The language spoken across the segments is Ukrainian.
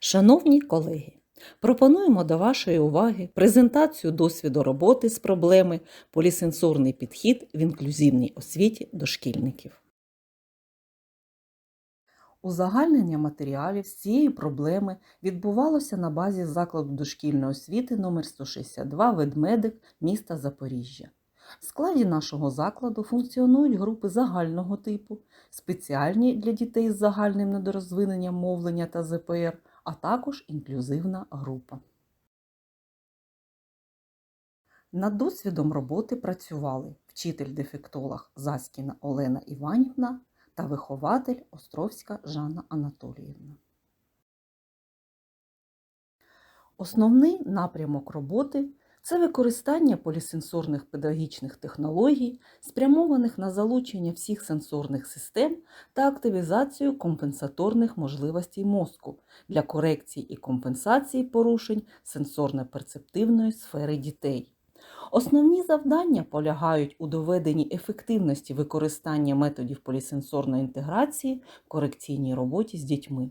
Шановні колеги, пропонуємо до вашої уваги презентацію досвіду роботи з проблеми полісенсорний підхід в інклюзивній освіті дошкільників. Узагальнення матеріалів з цієї проблеми відбувалося на базі закладу дошкільної освіти номер 162 Ведмедик міста Запоріжжя. В складі нашого закладу функціонують групи загального типу, спеціальні для дітей з загальним недорозвиненням мовлення та ЗПР, а також інклюзивна група. Над досвідом роботи працювали вчитель-дефектолог Заськіна Олена Іванівна та вихователь Островська Жанна Анатоліївна. Основний напрямок роботи це використання полісенсорних педагогічних технологій, спрямованих на залучення всіх сенсорних систем та активізацію компенсаторних можливостей мозку для корекції і компенсації порушень сенсорно-перцептивної сфери дітей. Основні завдання полягають у доведенні ефективності використання методів полісенсорної інтеграції в корекційній роботі з дітьми.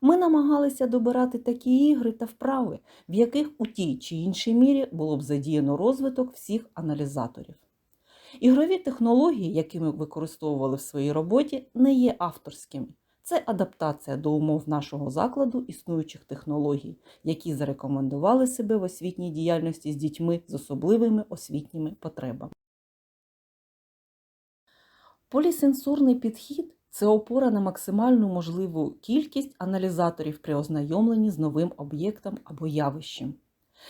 Ми намагалися добирати такі ігри та вправи, в яких у тій чи іншій мірі було б задіяно розвиток всіх аналізаторів. Ігрові технології, які ми використовували в своїй роботі, не є авторськими. Це адаптація до умов нашого закладу існуючих технологій, які зарекомендували себе в освітній діяльності з дітьми з особливими освітніми потребами. Полісенсорний підхід це опора на максимальну можливу кількість аналізаторів при ознайомленні з новим об'єктом або явищем.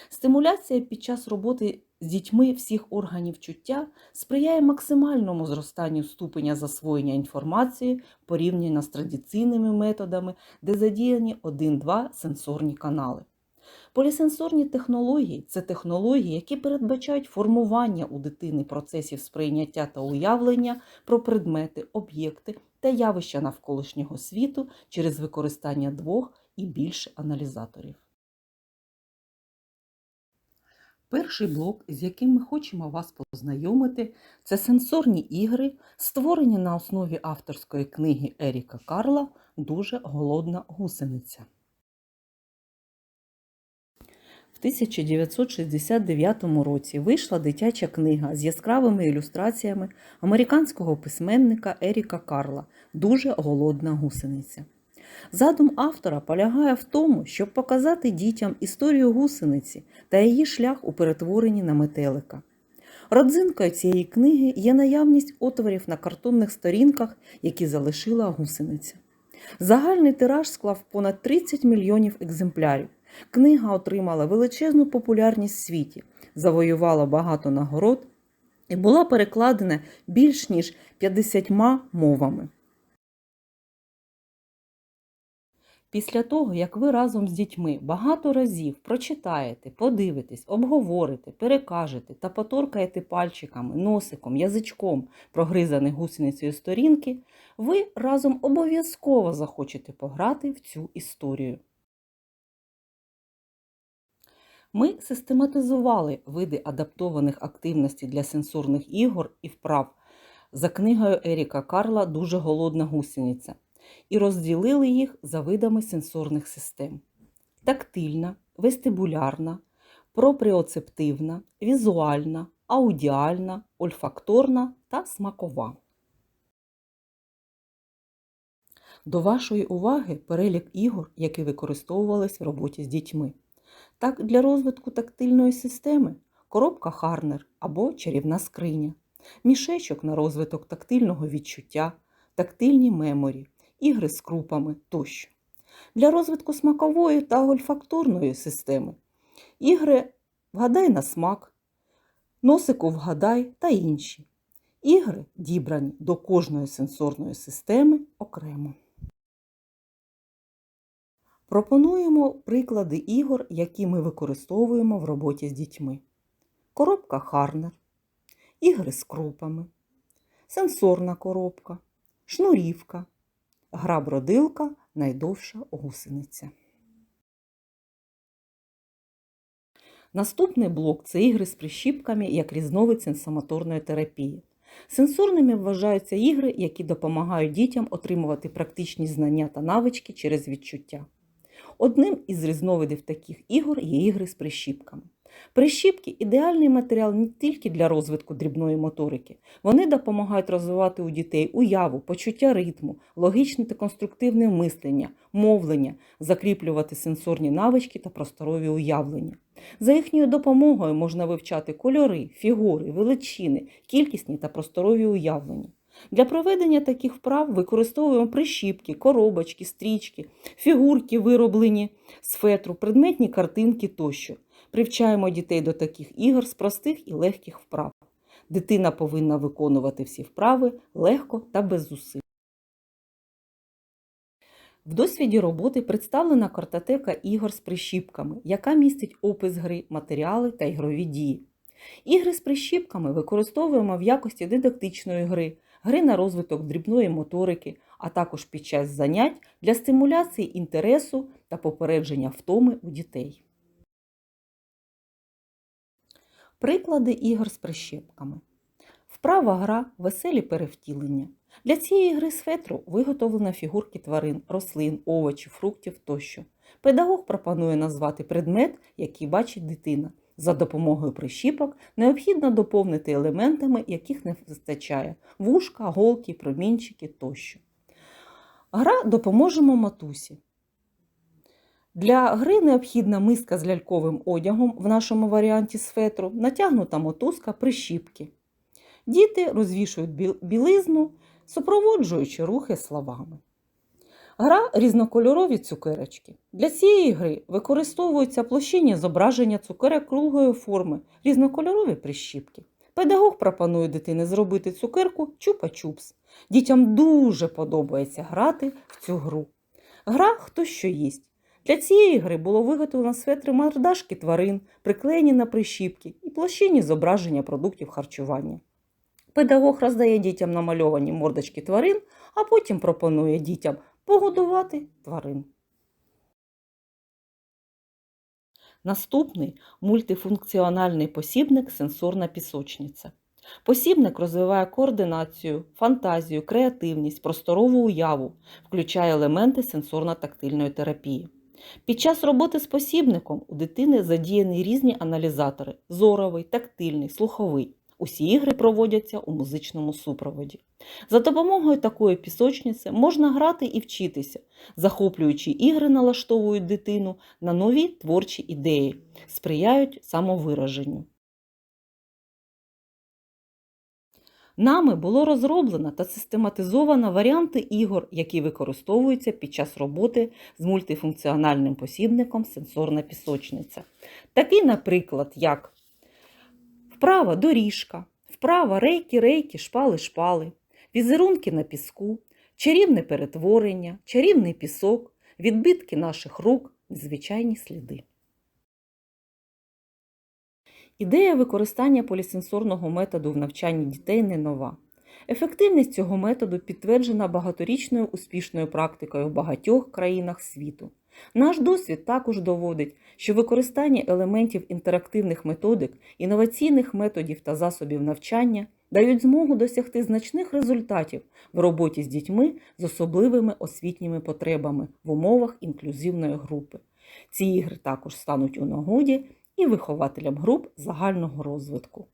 Стимуляція під час роботи з дітьми всіх органів чуття сприяє максимальному зростанню ступеня засвоєння інформації порівняно з традиційними методами, де задіяні 1-2 сенсорні канали. Полісенсорні технології це технології, які передбачають формування у дитини процесів сприйняття та уявлення про предмети, об'єкти та явища навколишнього світу через використання двох і більше аналізаторів. Перший блок, з яким ми хочемо вас познайомити, це сенсорні ігри, створені на основі авторської книги Еріка Карла Дуже голодна гусениця. В 1969 році вийшла дитяча книга з яскравими ілюстраціями американського письменника Еріка Карла Дуже голодна гусениця. Задум автора полягає в тому, щоб показати дітям історію гусениці та її шлях у перетворенні на метелика. Родзинкою цієї книги є наявність отворів на картонних сторінках, які залишила гусениця. Загальний тираж склав понад 30 мільйонів екземплярів. Книга отримала величезну популярність в світі, завоювала багато нагород і була перекладена більш ніж 50 мовами. Після того, як ви разом з дітьми багато разів прочитаєте, подивитесь, обговорите, перекажете та поторкаєте пальчиками, носиком, язичком прогризаних гусеницею сторінки, ви разом обов'язково захочете пограти в цю історію. Ми систематизували види адаптованих активностей для сенсорних ігор і вправ за книгою Еріка Карла Дуже голодна гусениця і розділили їх за видами сенсорних систем: тактильна, вестибулярна, пропріоцептивна, візуальна, аудіальна, ольфакторна та смакова. До вашої уваги перелік ігор, які використовувались в роботі з дітьми. Так, для розвитку тактильної системи коробка Харнер або чарівна скриня, мішечок на розвиток тактильного відчуття, тактильні меморі, ігри з крупами тощо. Для розвитку смакової та ольфакторної системи ігри Вгадай на смак, Носику вгадай та інші. Ігри дібрані до кожної сенсорної системи окремо. Пропонуємо приклади ігор, які ми використовуємо в роботі з дітьми. Коробка Харнер, ігри з крупами, сенсорна коробка, шнурівка, гра бродилка найдовша гусениця. Наступний блок це ігри з прищіпками як різновид сенсомоторної терапії. Сенсорними вважаються ігри, які допомагають дітям отримувати практичні знання та навички через відчуття. Одним із різновидів таких ігор є ігри з прищіпками. Прищіпки ідеальний матеріал не тільки для розвитку дрібної моторики. Вони допомагають розвивати у дітей уяву, почуття ритму, логічне та конструктивне мислення, мовлення, закріплювати сенсорні навички та просторові уявлення. За їхньою допомогою можна вивчати кольори, фігури, величини, кількісні та просторові уявлення. Для проведення таких вправ використовуємо прищіпки, коробочки, стрічки, фігурки, вироблені з фетру, предметні картинки тощо. Привчаємо дітей до таких ігор з простих і легких вправ. Дитина повинна виконувати всі вправи легко та без зусиль. В досвіді роботи представлена картотека ігор з прищіпками, яка містить опис гри, матеріали та ігрові дії. Ігри з прищіпками використовуємо в якості дидактичної гри, гри на розвиток дрібної моторики, а також під час занять для стимуляції інтересу та попередження втоми у дітей. Приклади ігор з прищепками. Вправа гра веселі перевтілення. Для цієї гри з фетру виготовлено фігурки тварин, рослин, овочів, фруктів тощо. Педагог пропонує назвати предмет, який бачить дитина. За допомогою прищіпок необхідно доповнити елементами, яких не вистачає вушка, голки, промінчики тощо. Гра допоможемо матусі. Для гри необхідна миска з ляльковим одягом в нашому варіанті з фетру, натягнута мотузка, прищіпки. Діти розвішують білизну, супроводжуючи рухи словами. Гра різнокольорові цукерочки. Для цієї гри використовуються площинні зображення цукерок круглої форми, різнокольорові прищіпки. Педагог пропонує дитині зробити цукерку чупа-чупс. Дітям дуже подобається грати в цю гру. Гра хто що їсть. Для цієї гри було виготовлено светри мордашки тварин, приклеєні на прищіпки і площинні зображення продуктів харчування. Педагог роздає дітям намальовані мордочки тварин, а потім пропонує дітям погодувати тварин. Наступний мультифункціональний посібник сенсорна пісочниця. Посібник розвиває координацію, фантазію, креативність, просторову уяву, включає елементи сенсорно-тактильної терапії. Під час роботи з посібником у дитини задіяні різні аналізатори зоровий, тактильний, слуховий. Усі ігри проводяться у музичному супроводі. За допомогою такої пісочниці можна грати і вчитися. Захоплюючі ігри налаштовують дитину на нові творчі ідеї, сприяють самовираженню. Нами було розроблено та систематизовано варіанти ігор, які використовуються під час роботи з мультифункціональним посібником сенсорна пісочниця. Такий, наприклад, як вправа доріжка, вправа рейки-рейки, шпали-шпали, візерунки на піску, чарівне перетворення, чарівний пісок, відбитки наших рук, незвичайні сліди. Ідея використання полісенсорного методу в навчанні дітей не нова. Ефективність цього методу підтверджена багаторічною успішною практикою в багатьох країнах світу. Наш досвід також доводить, що використання елементів інтерактивних методик, інноваційних методів та засобів навчання дають змогу досягти значних результатів в роботі з дітьми з особливими освітніми потребами в умовах інклюзивної групи. Ці ігри також стануть у нагоді і вихователям груп загального розвитку.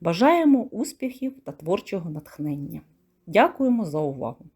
Бажаємо успіхів та творчого натхнення. Дякуємо за увагу!